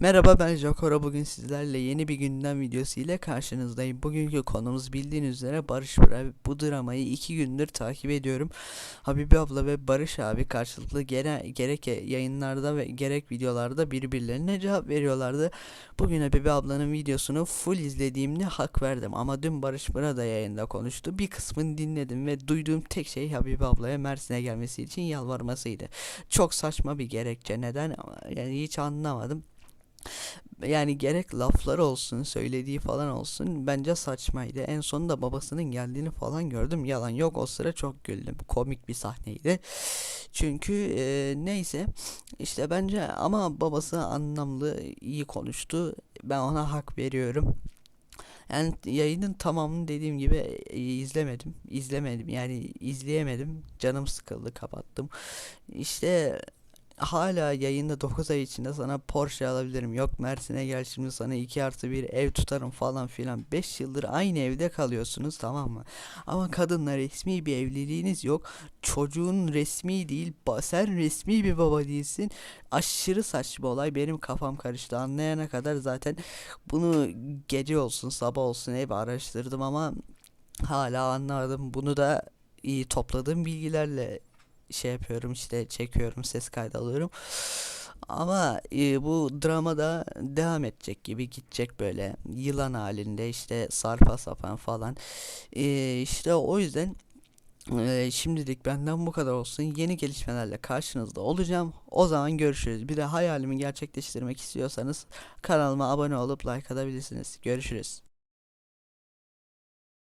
Merhaba ben Jokora bugün sizlerle yeni bir gündem videosu ile karşınızdayım. Bugünkü konumuz bildiğiniz üzere Barış Bıra. Bu dramayı iki gündür takip ediyorum. Habibi abla ve Barış abi karşılıklı gere gerek yayınlarda ve gerek videolarda birbirlerine cevap veriyorlardı. Bugün Habibi ablanın videosunu full izlediğimde hak verdim ama dün Barış Bıra da yayında konuştu. Bir kısmını dinledim ve duyduğum tek şey Habibi ablaya Mersin'e gelmesi için yalvarmasıydı. Çok saçma bir gerekçe neden yani hiç anlamadım yani gerek lafları olsun söylediği falan olsun bence saçmaydı. En sonunda babasının geldiğini falan gördüm. Yalan yok o sıra çok güldüm. Komik bir sahneydi. Çünkü e, neyse işte bence ama babası anlamlı iyi konuştu. Ben ona hak veriyorum. Yani yayının tamamını dediğim gibi e, izlemedim. İzlemedim yani izleyemedim. Canım sıkıldı kapattım. İşte hala yayında 9 ay içinde sana Porsche alabilirim. Yok Mersin'e gel şimdi sana 2 artı bir ev tutarım falan filan. 5 yıldır aynı evde kalıyorsunuz tamam mı? Ama kadınla resmi bir evliliğiniz yok. Çocuğun resmi değil. Sen resmi bir baba değilsin. Aşırı saçma olay. Benim kafam karıştı. Anlayana kadar zaten bunu gece olsun sabah olsun hep araştırdım ama hala anlamadım. Bunu da iyi topladığım bilgilerle şey yapıyorum işte çekiyorum ses kaydı alıyorum. Ama e, bu drama da devam edecek gibi gidecek böyle yılan halinde işte sarpa sapan falan. E, işte o yüzden e, şimdilik benden bu kadar olsun. Yeni gelişmelerle karşınızda olacağım. O zaman görüşürüz. Bir de hayalimi gerçekleştirmek istiyorsanız kanalıma abone olup like atabilirsiniz. Görüşürüz.